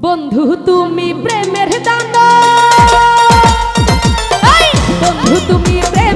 বন্ধু তুমি প্রেমের দান বন্ধু তুমি প্রেম